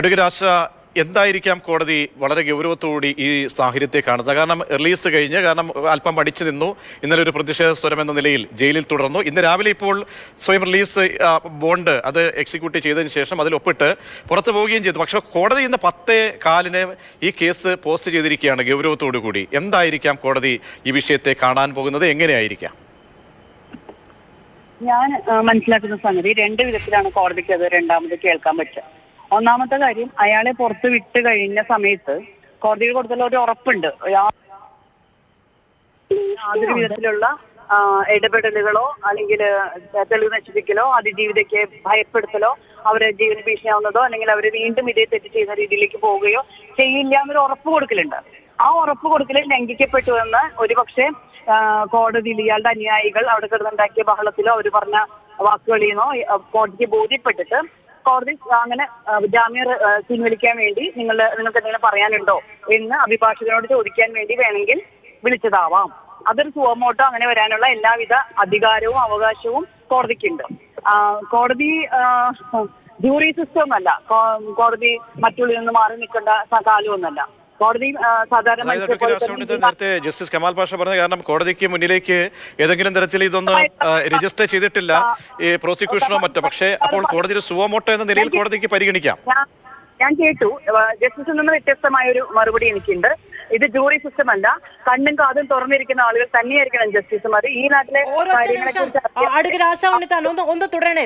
Advocate എന്തായിരിക്കാം കോടതി വളരെ ഗൗരവത്തോടുകൂടി ഈ സാഹചര്യത്തെ കാണുന്നത്? കാരണം റിലീസ് കഴിഞ്ഞ് കാരണം അല്പം പഠിച്ചു നിന്നു ഇന്നലെ ഒരു പ്രതിഷേധ സ്വരം എന്ന നിലയിൽ ജയിലിൽ തുടർന്നു. ഇന്ന് രാവിലെ ഇപ്പോൾ സ്വയം റിലീസ് ബോണ്ട് അത് എക്സിക്യൂട്ട് ചെയ്തതിന് ശേഷം അതിൽ ഒപ്പിട്ട് പുറത്തു പോവുകയും ചെയ്തു. പക്ഷേ കോടതി ഇന്ന് പത്തേ കാലിന് ഈ കേസ് പോസ്റ്റ് ചെയ്തിരിക്കുകയാണ് ഗൗരവത്തോടു കൂടി എന്തായിരിക്കാം കോടതി ഈ വിഷയത്തെ കാണാൻ പോകുന്നത്? എങ്ങനെയായിരിക്കാം? ഞാൻ മനസ്സിലാക്കുന്ന സംഗതി രണ്ട് വിധത്തിലാണ് കോടതിക്ക് അത് രണ്ടാമത് കേൾക്കാൻ പറ്റുക. ഒന്നാമത്തെ കാര്യം അയാളെ പുറത്ത് വിട്ട് കഴിഞ്ഞ സമയത്ത് കോടതിയിൽ കൊടുത്തുള്ള ഒരു ഉറപ്പുണ്ട്. യാതൊരു വിധത്തിലുള്ള ഇടപെടലുകളോ അല്ലെങ്കിൽ തെളിവ് നശിപ്പിക്കലോ അതിജീവിതയ്ക്ക് ഭയപ്പെടുത്തലോ അവരെ ജീവന ഭീഷണിയാവുന്നതോ അല്ലെങ്കിൽ അവർ വീണ്ടും ഇതേ തെറ്റ് ചെയ്യുന്ന രീതിയിലേക്ക് പോവുകയോ ചെയ്യില്ല എന്നൊരു ഉറപ്പ് കൊടുക്കലുണ്ട്. ആ ഉറപ്പ് കൊടുക്കൽ ലംഘിക്കപ്പെട്ടു എന്ന് ഒരുപക്ഷെ കോടതിയിൽ ഇയാളുടെ അനുയായികൾ അവിടെ കിടന്നുണ്ടാക്കിയ ബഹളത്തിലോ അവർ പറഞ്ഞ വാക്കുകളിൽ നിന്നോ കോടതിക്ക് ബോധ്യപ്പെട്ടിട്ട് കോടതി അങ്ങനെ ജാമ്യം പിൻവലിക്കാൻ വേണ്ടി നിങ്ങൾ നിങ്ങൾക്ക് എന്തെങ്കിലും പറയാനുണ്ടോ എന്ന് അഭിഭാഷകനോട് ചോദിക്കാൻ വേണ്ടി വേണമെങ്കിൽ വിളിച്ചതാവാം. അതൊരു സുവമോട്ടോ അങ്ങനെ വരാനുള്ള എല്ലാവിധ അധികാരവും അവകാശവും കോടതിക്കുണ്ട്. കോടതി ജൂറി സിസ്റ്റം ഒന്നല്ല. കോടതി മറ്റുള്ളിൽ നിന്ന് മാറി നിൽക്കേണ്ട കാലമൊന്നല്ല സാധാരണ നേരത്തെ ജസ്റ്റിസ് കമാൽ പാഷ പറഞ്ഞ കാരണം കോടതിക്ക് മുന്നിലേക്ക് ഏതെങ്കിലും തരത്തിൽ ഇതൊന്നും രജിസ്റ്റർ ചെയ്തിട്ടില്ല. ഈ പ്രോസിക്യൂഷനോ മറ്റോ. പക്ഷേ അപ്പോൾ കോടതി ഒരു സുവമോട്ടോ എന്ന നിലയിൽ കോടതിക്ക് പരിഗണിക്കാം. ഞാൻ കേട്ടു. ജസ്റ്റിസിൽ നിന്ന് വ്യത്യസ്തമായ ഒരു മറുപടി എനിക്കുണ്ട്. ഇത് ജൂറി സിസ്റ്റം അല്ല കണ്ണും കാതും തുറന്നിരിക്കുന്ന ആളുകൾ തന്നെയായിരിക്കണം ജസ്റ്റിസുമാർ ഈ നാട്ടിലെ കാര്യങ്ങളെ കുറിച്ച് ഒന്ന് തുടരണേ.